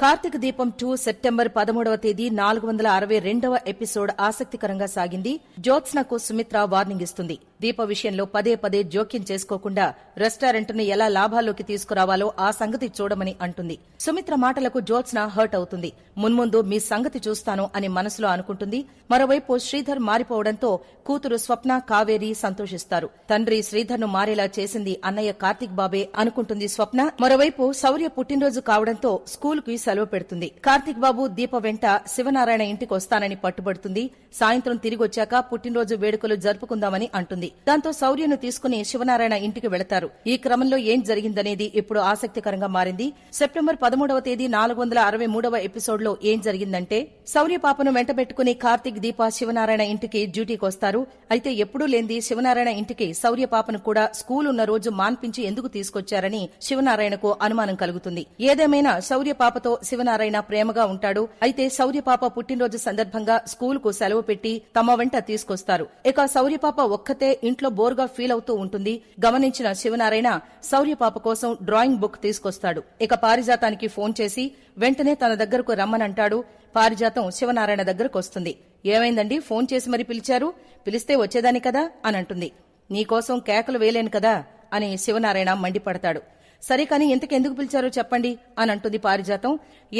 కార్తీక దీపం two September పదమూడవ తేదీ నాలుగు వందల అరవై రెండవ ఎపిసోడ్ ఆసక్తికరంగా సాగింది. జ్యోత్స్నకు సుమిత్ర వార్నింగ్ ఇస్తుంది. దీప విషయంలో పదే పదే జోక్యం చేసుకోకుండా రెస్టారెంట్ను ఎలా లాభాల్లోకి తీసుకురావాలో ఆ సంగతి చూడమని అంటుంది. సుమిత్ర మాటలకు జ్యోత్స్న హర్ట్ అవుతుంది. మున్ముందు మీ సంగతి చూస్తాను అని మనసులో అనుకుంటుంది. మరోవైపు శ్రీధర్ మారిపోవడంతో కూతురు స్వప్న కావేరి సంతోషిస్తారు. తండ్రి శ్రీధర్ను మారేలా చేసింది అన్నయ్య కార్తీక్ బాబే అనుకుంటుంది స్వప్న. మరోవైపు శౌర్య పుట్టినరోజు కావడంతో స్కూల్కి సెలవు పెడుతుంది. కార్తిక్ బాబు దీప వెంట శివనారాయణ ఇంటికి వస్తానని పట్టుబడుతుంది. సాయంత్రం తిరిగొచ్చాక పుట్టినరోజు వేడుకలు జరుపుకుందామని అంటుంది. దాంతో శౌర్యను తీసుకుని శివనారాయణ ఇంటికి వెళతారు. ఈ క్రమంలో ఏం జరిగిందనేది ఇప్పుడు ఆసక్తికరంగా మారింది. సెప్టెంబర్ పదమూడవ తేదీ నాలుగు వందల అరవై మూడవ ఎపిసోడ్లో ఏం జరిగిందంటే శౌర్య పాపను వెంటబెట్టుకుని కార్తీక్ దీప శివనారాయణ ఇంటికి డ్యూటీకి వస్తారు. అయితే ఎప్పుడూ లేనిది శివనారాయణ ఇంటికి శౌర్య పాపను కూడా స్కూల్ ఉన్న రోజు మాన్పించి ఎందుకు తీసుకొచ్చారని శివనారాయణకు అనుమానం కలుగుతుంది. ఏదేమైనా శౌర్య పాపతో శివనారాయణ ప్రేమగా ఉంటాడు. అయితే శౌర్యపాప పుట్టినరోజు సందర్భంగా స్కూలుకు సెలవు పెట్టి తమ వెంట తీసుకొస్తారు. ఇక శౌర్యపాప ఒక్కతే ఇంట్లో బోర్గా ఫీల్ అవుతూ ఉంటుంది. గమనించిన శివనారాయణ శౌర్యపాప కోసం డ్రాయింగ్ బుక్ తీసుకొస్తాడు. ఇక పారిజాతానికి ఫోన్ చేసి వెంటనే తన దగ్గరకు రమ్మనంటాడు పారిజాతం శివనారాయణ దగ్గరకు వస్తుంది. ఏమైందండి? ఫోన్ చేసి మరి పిలిచారు? పిలిస్తే వచ్చేదాని కదా? అని అంటుంది. నీకోసం కేకలు వేలేను కదా? అని శివనారాయణ మండిపడతాడు. సరే కాని ఇంతకెందుకు పిలిచారో చెప్పండి అని అంటుంది పారిజాతం.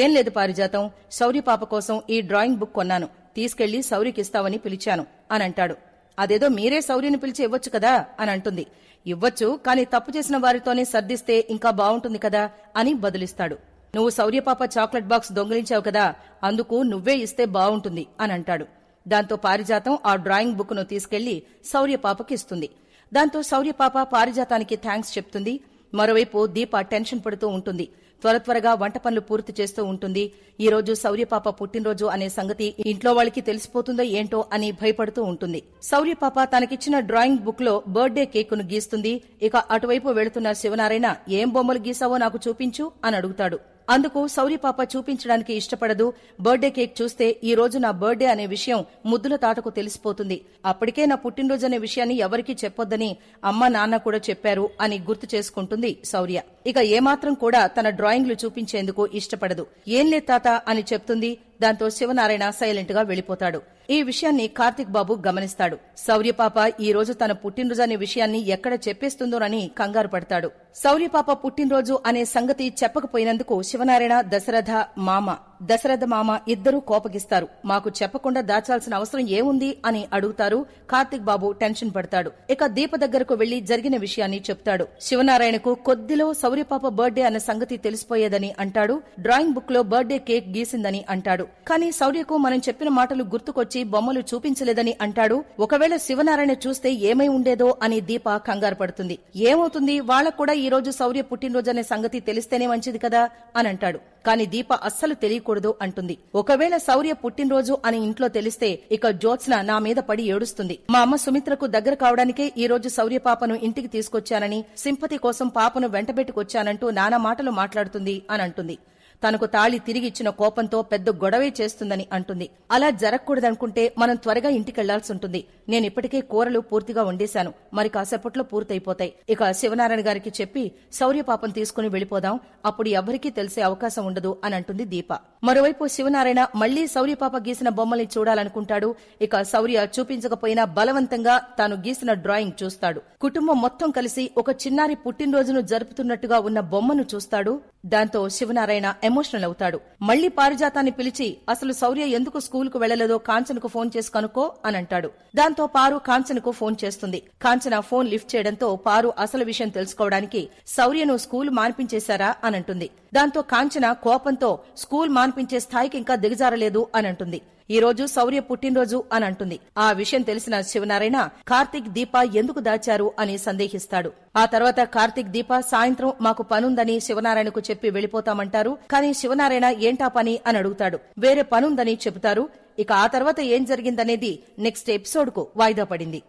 ఏం లేదు పారిజాతం. శౌర్య పాప కోసం ఈ డ్రాయింగ్ బుక్ కొన్నాను. తీసుకెళ్ళి శౌర్యకిస్తావని పిలిచాను అని అంటాడు అదేదో మీరే శౌర్యని పిలిచి ఇవ్వచ్చు కదా అని అంటుంది ఇవ్వచ్చు కాని తప్పు చేసిన వారితోనే సర్దిస్తే ఇంకా బావుంటుంది కదా అని బదులిస్తాడు. నువ్వు సౌర్యపాప చాక్లెట్ బాక్స్ దొంగిలించావు కదా అందుకు నువ్వే ఇస్తే బావుంటుంది అని అంటాడు దాంతో పారిజాతం ఆ డ్రాయింగ్ బుక్ను తీసుకెళ్ళి శౌర్యపాపకి ఇస్తుంది దాంతో సౌర్యపాప పారిజాతానికి థ్యాంక్స్ చెప్తుంది. మరోవైపు దీప టెన్షన్ పడుతూ ఉంటుంది. త్వర త్వరగా వంట పనులు పూర్తి చేస్తూ ఉంటుంది. ఈ రోజు శౌర్యపాప పుట్టినరోజు అనే సంగతి ఇంట్లో వాళ్ళకి తెలిసిపోతుందో ఏంటో అని భయపడుతూ ఉంటుంది. శౌర్యపాప తనకిచ్చిన డ్రాయింగ్ బుక్లో బర్త్డే కేక్ను గీస్తుంది. ఇక అటువైపు వెళుతున్న శివనారాయణ ఏం బొమ్మలు గీసావో నాకు చూపించు అని అడుగుతాడు. అందుకు సౌరిపాప చూపించడానికి ఇష్టపడదు. బర్త్డే కేక్ చూస్తే ఈ రోజు నా బర్త్డే అనే విషయం ముద్దుల తాటకు తెలిసిపోతుంది. అప్పటికే నా పుట్టినరోజు అనే విషయాన్ని ఎవరికీ చెప్పొద్దని అమ్మ నాన్న కూడా చెప్పారు అని గుర్తు చేసుకుంటుంది శౌర్య ఇక ఏమాత్రం కూడా తన డ్రాయింగ్లు చూపించేందుకు ఇష్టపడదు. ఏం లేదు తాత అని చెప్తుంది. దాంతో శివనారాయణ సైలెంట్గా వెళ్ళిపోతాడు ఈ విషయాన్ని కార్తిక్ బాబు గమనిస్తాడు. శౌర్యపాప ఈ రోజు తన పుట్టినరోజు అనే విషయాన్ని ఎక్కడ చెప్పేస్తుందోనని కంగారు పడతాడు. శౌర్యపాప పుట్టినరోజు అనే సంగతి చెప్పకపోయినందుకు శివనారాయణ దశరథ మామ దశరథ మామ ఇద్దరూ కోపగిస్తారు. మాకు చెప్పకుండా దాచాల్సిన అవసరం ఏముంది అని అడుగుతారు. కార్తిక్ బాబు టెన్షన్ పడతాడు. ఇక దీప దగ్గరకు వెళ్ళి జరిగిన విషయాన్ని చెప్తాడు. శివనారాయణకు కొద్దిలో శౌర్యపాప బర్త్డే అన్న సంగతి తెలిసిపోయేదని అంటాడు. డ్రాయింగ్ బుక్లో బర్త్డే కేక్ గీసిందని అంటాడు. కానీ శౌర్యకు మనం చెప్పిన మాటలు గుర్తుకొచ్చి బొమ్మలు చూపించలేదని అంటాడు. ఒకవేళ శివనారాయణ చూస్తే ఏమై ఉండేదో అని దీప కంగారు పడుతుంది. ఏమవుతుంది? వాళ్ళకు కూడా ఈ రోజు శౌర్య పుట్టినరోజు అనే సంగతి తెలిస్తేనే మంచిది కదా? అని అంటాడు. కాని దీప అస్సలు తెలియకూడదు అంటుంది. ఒకవేళ శౌర్య పుట్టినరోజు అని ఇంట్లో తెలిస్తే ఇక జ్యోత్స్న నా మీద పడి ఏడుస్తుంది. మా అమ్మ సుమిత్రకు దగ్గర కావడానికే ఈ రోజు శౌర్య పాపను ఇంటికి తీసుకొచ్చానని సింపతి కోసం పాపను వెంటబెట్టుకొచ్చానంటూ నానా మాటలు మాట్లాడుతుంది అని అంటుంది. తనకు తాళి తిరిగిచ్చిన కోపంతో పెద్ద గొడవే చేస్తుందని అంటుంది. అలా జరగకూడదనుకుంటే మనం త్వరగా ఇంటికెళ్ళాల్సి ఉంటుంది నేను ఇప్పటికే కూరలు పూర్తిగా వండేశాను. మరి కాసేపట్లో పూర్తయిపోతాయి. ఇక శివనారాయణ గారికి చెప్పి శౌర్య పాపం తీసుకుని వెళ్ళిపోదాం అప్పుడు ఎవరికీ తెలిసే అవకాశం ఉండదు అని అంటుంది దీప. మరోవైపు శివనారాయణ మళ్ళీ శౌర్యపాప గీసిన బొమ్మల్ని చూడాలనుకుంటాడు. ఇక శౌర్య చూపించకపోయినా బలవంతంగా తాను గీసిన డ్రాయింగ్ చూస్తాడు. కుటుంబం మొత్తం కలిసి ఒక చిన్నారి పుట్టినరోజును జరుపుతున్నట్టుగా ఉన్న బొమ్మను చూస్తాడు. దాంతో శివనారాయణ ఎమోషనల్ అవుతాడు. మళ్ళీ పారిజాతాన్ని పిలిచి అసలు శౌర్య ఎందుకు స్కూల్కు వెళ్ళలేదో కాంచనకు ఫోన్ చేసి కనుక్కో అని అంటాడు. దాంతో పారు కాంచనకు ఫోన్ చేస్తుంది. కాంచన ఫోన్ లిఫ్ట్ చేయడంతో పారు అసలు విషయం తెలుసుకోవడానికి శౌర్యను స్కూల్ మాన్పించేశారా? అని అంటుంది. దాంతో కాంచన కోపంతో స్కూల్ మాన్పించే స్థాయికి ఇంకా దిగజారలేదు అని అంటుంది. ఈ రోజు శౌర్య పుట్టినరోజు అని అంటుంది. ఆ విషయం తెలిసిన శివనారాయణ కార్తీక్ దీప ఎందుకు దాచారు అని సందేహిస్తాడు. ఆ తర్వాత కార్తీక్ దీప సాయంత్రం మాకు పనుందని శివనారాయణకు చెప్పి వెళ్ళిపోతామంటారు కానీ శివనారాయణ ఏంటా పని అని అడుగుతాడు. వేరే పనుందని చెబుతారు. ఇక ఆ తర్వాత ఏం జరిగిందనేది నెక్స్ట్ ఎపిసోడ్కు వాయిదా పడింది.